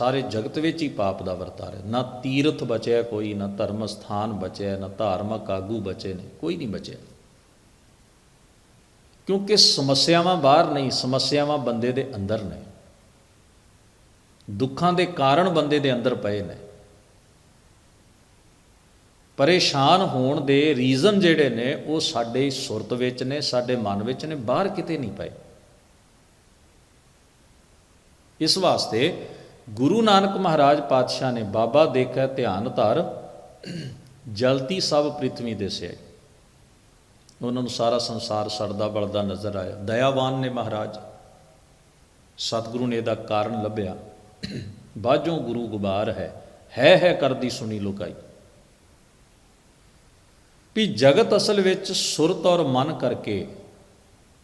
ਸਾਰੇ ਜਗਤ ਵਿੱਚ ਹੀ ਪਾਪ ਦਾ ਵਰਤਾਰਾ ਨਾ ਤੀਰਥ ਬਚਿਆ ਕੋਈ, ਨਾ ਧਰਮ ਸਥਾਨ ਬਚਿਆ, ਨਾ ਧਾਰਮਿਕ ਆਗੂ ਬਚੇ ਨੇ, ਕੋਈ ਨਹੀਂ ਬਚਿਆ। ਕਿਉਂਕਿ ਸਮੱਸਿਆਵਾਂ ਬਾਹਰ ਨਹੀਂ, ਸਮੱਸਿਆਵਾਂ ਬੰਦੇ ਦੇ ਅੰਦਰ ਨੇ। ਦੁੱਖਾਂ ਦੇ ਕਾਰਨ ਬੰਦੇ ਦੇ ਅੰਦਰ ਪਏ ਨੇ। ਪਰੇਸ਼ਾਨ ਹੋਣ ਦੇ ਰੀਜ਼ਨ ਜਿਹੜੇ ਨੇ, ਉਹ ਸਾਡੇ ਸੁਰਤ ਵਿੱਚ ਨੇ, ਸਾਡੇ ਮਨ ਵਿੱਚ ਨੇ, ਬਾਹਰ ਕਿਤੇ ਨਹੀਂ ਪਏ। ਇਸ ਵਾਸਤੇ ਗੁਰੂ ਨਾਨਕ ਮਹਾਰਾਜ ਪਾਤਸ਼ਾਹ ਨੇ ਬਾਬਾ ਦੇਖੈ ਧਿਆਨ ਧਰ ਜਲਤੀ ਸਭ ਪ੍ਰਿਥਵੀ ਦੇ ਸਿਆਈ। ਉਹਨਾਂ ਨੂੰ ਸਾਰਾ ਸੰਸਾਰ ਸੜਦਾ ਬਲਦਾ ਨਜ਼ਰ ਆਇਆ। ਦਇਆਵਾਨ ਨੇ ਮਹਾਰਾਜ, ਸਤਿਗੁਰੂ ਨੇ ਇਹਦਾ ਕਾਰਨ ਲੱਭਿਆ। ਬਾਝੋਂ ਗੁਰੂ ਗੁਬਾਰ ਹੈ ਹੈ ਹੈ ਕਰਦੀ ਸੁਣੀ ਲੁਕਾਈ। ਵੀ ਜਗਤ ਅਸਲ ਵਿੱਚ ਸੁਰਤ ਔਰ ਮਨ ਕਰਕੇ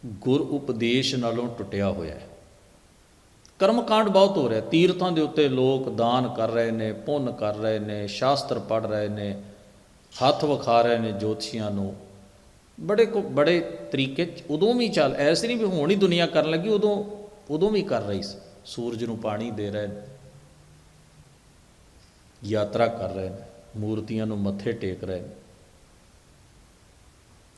ਗੁਰ ਉਪਦੇਸ਼ ਨਾਲੋਂ ਟੁੱਟਿਆ ਹੋਇਆ ਹੈ। ਕਰਮਕਾਂਡ ਬਹੁਤ ਹੋ ਰਿਹਾ। ਤੀਰਥਾਂ ਦੇ ਉੱਤੇ ਲੋਕ ਦਾਨ ਕਰ ਰਹੇ ਨੇ, ਪੁੰਨ ਕਰ ਰਹੇ ਨੇ, ਸ਼ਾਸਤਰ ਪੜ ਰਹੇ ਨੇ, ਹੱਥ ਵਿਖਾ ਰਹੇ ਨੇ ਜੋਤਸ਼ੀਆਂ ਨੂੰ। ਬੜੇ ਕੋ, ਬੜੇ ਤਰੀਕੇ ਉਦੋਂ ਵੀ ਚੱਲ, ਐਸੀ ਨਹੀਂ ਵੀ ਹੁਣ ਹੀ ਦੁਨੀਆ ਕਰਨ ਲੱਗੀ, ਉਦੋਂ ਉਦੋਂ ਵੀ ਕਰ ਰਹੀ ਸੀ। ਸੂਰਜ ਨੂੰ ਪਾਣੀ ਦੇ ਰਹੇ ਨੇ। ਯਾਤਰਾ ਕਰ ਰਹੇ ਨੇ। ਮੂਰਤੀਆਂ ਨੂੰ ਮੱਥੇ ਟੇਕ ਰਹੇ ਨੇ।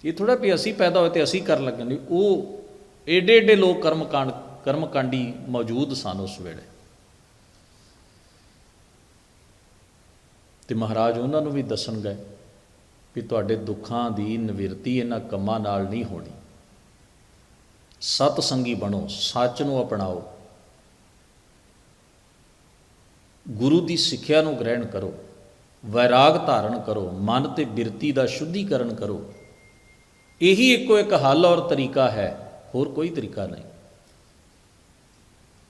ਇਹ ਥੋੜਾ ਵੀ ਅਸੀਂ ਪੈਦਾ ਹੋਏ ਤੇ ਅਸੀਂ ਕਰਨ ਲੱਗੇ ਨਹੀਂ ਉਹ ਏਡੇ ਏਡੇ ਲੋਕ ਕਰਮਕਾਂਡ ਕਰਮਕਾਂਡੀ ਮੌਜੂਦ ਸਨ ਉਸ ਵੇਲੇ। ਤੇ ਮਹਾਰਾਜ ਉਹਨਾਂ ਨੂੰ ਵੀ ਦੱਸਣ ਗਏ ਵੀ ਤੁਹਾਡੇ ਦੁੱਖਾਂ ਦੀ ਨਿਵਰਤੀ ਇਹਨਾਂ ਕੰਮਾਂ ਨਾਲ ਨਹੀਂ ਹੋਣੀ। ਸਤ ਸੰਗੀ ਬਣੋ, ਸੱਚ ਨੂੰ ਅਪਣਾਓ। ਗੁਰੂ ਦੀ ਸਿੱਖਿਆ ਨੂੰ ਗ੍ਰਹਿਣ ਕਰੋ। ਵੈਰਾਗ ਧਾਰਨ ਕਰੋ। ਮਨ ਤੇ ਬਿਰਤੀ ਦਾ ਸ਼ੁੱਧੀਕਰਨ ਕਰੋ। ਇਹੀ ਇੱਕੋ ਇੱਕ ਹੱਲ ਔਰ ਤਰੀਕਾ ਹੈ। ਹੋਰ ਕੋਈ ਤਰੀਕਾ ਨਹੀਂ।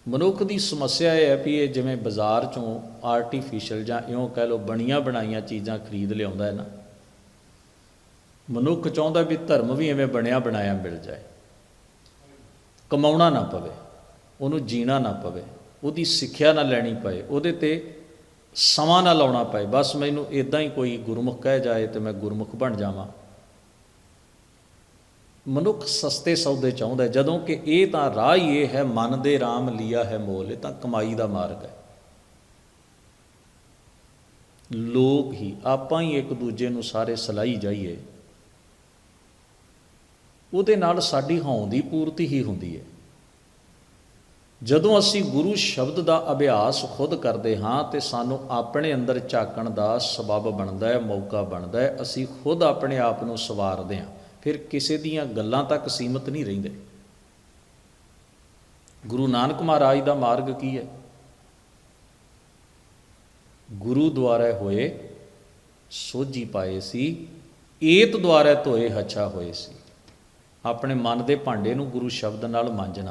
ਮਨੁੱਖ ਦੀ ਸਮੱਸਿਆ ਇਹ ਹੈ ਵੀ ਇਹ ਜਿਵੇਂ ਬਾਜ਼ਾਰ ਚੋਂ ਆਰਟੀਫੀਸ਼ੀਅਲ ਜਾਂ ਇਉਂ ਕਹਿ ਲਓ ਬਣੀਆਂ ਬਣਾਈਆਂ ਚੀਜ਼ਾਂ ਖਰੀਦ ਲਿਆਉਂਦਾ ਹੈ ਨਾ, ਮਨੁੱਖ ਚਾਹੁੰਦਾ ਵੀ ਧਰਮ ਵੀ ਐਵੇਂ ਬਣਿਆ ਬਣਾਇਆ ਮਿਲ ਜਾਏ। ਕਮਾਉਣਾ ਨਾ ਪਵੇ, ਉਹਨੂੰ ਜੀਣਾ ਨਾ ਪਵੇ, ਉਹਦੀ ਸਿੱਖਿਆ ਨਾ ਲੈਣੀ ਪਏ, ਉਹਦੇ ਤੇ ਸਮਾਂ ਨਾ ਲਾਉਣਾ ਪਏ। ਬਸ ਮੈਨੂੰ ਇਦਾਂ ਹੀ ਕੋਈ ਗੁਰਮੁਖ ਕਹਿ ਜਾਏ ਤੇ ਮੈਂ ਗੁਰਮੁਖ ਬਣ ਜਾਵਾਂ। ਮਨੁੱਖ ਸਸਤੇ ਸੌਦੇ ਚਾਹੁੰਦਾ ਜਦੋਂ ਕਿ ਇਹ ਤਾਂ ਰਾਹ ਹੀ ਇਹ ਹੈ, ਮਨ ਦੇ RAM ਲਿਆ ਹੈ ਮੋਲ, ਇਹ ਤਾਂ ਕਮਾਈ ਦਾ ਮਾਰਗ ਹੈ। ਲੋਕ ਹੀ, ਆਪਾਂ ਹੀ ਇੱਕ ਦੂਜੇ ਨੂੰ ਸਾਰੇ ਸਲਾਈ ਜਾਈਏ। ਉਹਦੇ ਨਾਲ ਸਾਡੀ ਹੌਂ ਦੀ ਪੂਰਤੀ ਹੀ ਹੁੰਦੀ ਹੈ। ਜਦੋਂ ਅਸੀਂ ਗੁਰੂ ਸ਼ਬਦ ਦਾ ਅਭਿਆਸ ਖੁਦ ਕਰਦੇ ਹਾਂ, ਤੇ ਸਾਨੂੰ ਆਪਣੇ ਅੰਦਰ ਝਾਕਣ ਦਾ ਸਬਬ ਬਣਦਾ ਹੈ, ਮੌਕਾ ਬਣਦਾ ਹੈ, ਅਸੀਂ ਖੁਦ ਆਪਣੇ ਆਪ ਨੂੰ ਸਵਾਰਦੇ ਹਾਂ। ਫਿਰ ਕਿਸੇ ਦੀਆਂ ਗੱਲਾਂ ਤੱਕ ਸੀਮਤ ਨਹੀਂ ਰਹਿੰਦੇ। ਗੁਰੂ ਨਾਨਕ ਮਹਾਰਾਜ ਦਾ ਮਾਰਗ ਕੀ ਹੈ? ਗੁਰੂ ਦੁਆਰਾ ਹੋਏ ਸੋਝੀ ਪਾਏ ਸੀ, ਏਤ ਦੁਆਰਾ ਧੋਏ ਹੱਛਾ ਹੋਏ ਸੀ। ਆਪਣੇ ਮਨ ਦੇ ਭਾਂਡੇ ਨੂੰ ਗੁਰੂ ਸ਼ਬਦ ਨਾਲ ਮਾਂਜਣਾ।